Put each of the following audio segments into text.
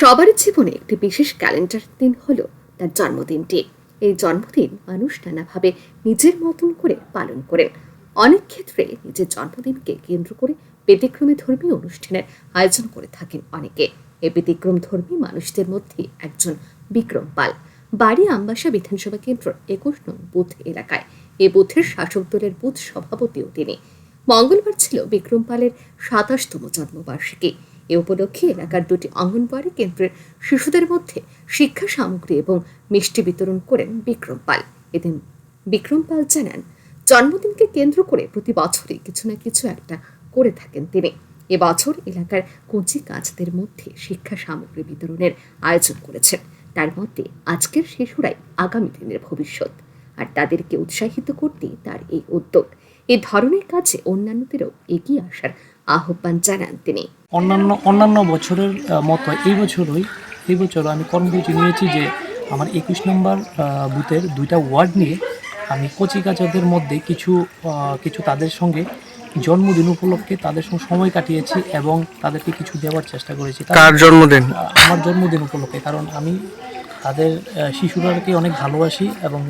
সবার জীবনে একটি বিশেষ ক্যালেন্ডার দিন হলো তার জন্মদিনটি। এই জন্মদিন মানুষ নানাভাবে নিজের মতন করে পালন করেন। অনেক ক্ষেত্রে নিজের জন্মদিনকে কেন্দ্র করে ব্যতিক্রমী ধর্মী অনুষ্ঠানের আয়োজন করে থাকেন অনেকে। এই ব্যতিক্রম ধর্মী মানুষদের মধ্যে একজন বিক্রম পাল। বাড়ি আমবাসা বিধানসভা কেন্দ্র একুশ নং বুথ এলাকায়। এ বুথের শাসক দলের বুথ সভাপতিও তিনি। মঙ্গলবার ছিল বিক্রম পালের সাতাশতম জন্মবার্ষিকী। এ উপলক্ষে এলাকার দুটি অঙ্গনওয়াড়ি কেন্দ্রের শিশুদের মধ্যে শিক্ষা সামগ্রী এবং মিষ্টি বিতরণ করেন বিক্রম পাল। এদিন বিক্রম পাল জানান, জন্মদিনকে কেন্দ্র করে প্রতি বছরই কিছু না কিছু একটা করে থাকেন তিনি। এবছর এলাকার কচি কাজদের মধ্যে শিক্ষা সামগ্রী বিতরণের আয়োজন করেছেন। তার মধ্যে আজকের শিশুরাই আগামী দিনের ভবিষ্যৎ আর তাদেরকে উৎসাহিত করতেই তার এই উদ্যোগ। এই ধরনের কাজে অন্যান্যদেরও এগিয়ে আসার আহ্বান জানান তিনি। অন্যান্য অন্যান্য বছরের মতো এই বছরই এই বছর আমি কর্মসূচি নিয়েছি যে আমার একুশ নম্বর বুথের দুইটা ওয়ার্ড নিয়ে আমি কচিকাচাদের মধ্যে কিছু কিছু তাদের সঙ্গে জন্মদিন উপলক্ষে তাদের সঙ্গে সময় কাটিয়েছি এবং তাদেরকে কিছু দেওয়ার চেষ্টা করেছি। তারা- কার জন্মদিন? আমার জন্মদিন উপলক্ষে কারণ আমি তাদের শিশুরাকে অনেক ভালোবাসি এবং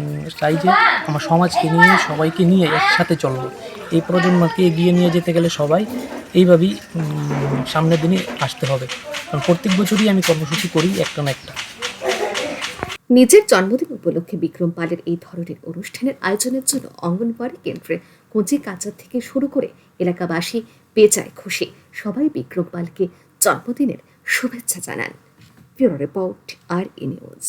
চাই যে আমার সমাজকে নিয়ে সবাইকে নিয়ে একসাথে চলবো। এই প্রজন্মকে এগিয়ে নিয়ে যেতে গেলে সবাই এইভাবেই সামনের দিনে আসতে হবে। কারণ প্রত্যেক বছরই আমি কর্মসূচি করি একটা না একটা। নিজের জন্মদিন উপলক্ষে বিক্রম পালের এই ধরনের অনুষ্ঠানের আয়োজনের জন্য অঙ্গনওয়াড়ি কেন্দ্রে কচি কাচার থেকে শুরু করে এলাকাবাসী বেচায় খুশি। সবাই বিক্রম পালকে জন্মদিনের শুভেচ্ছা জানান। Bureau report, R news.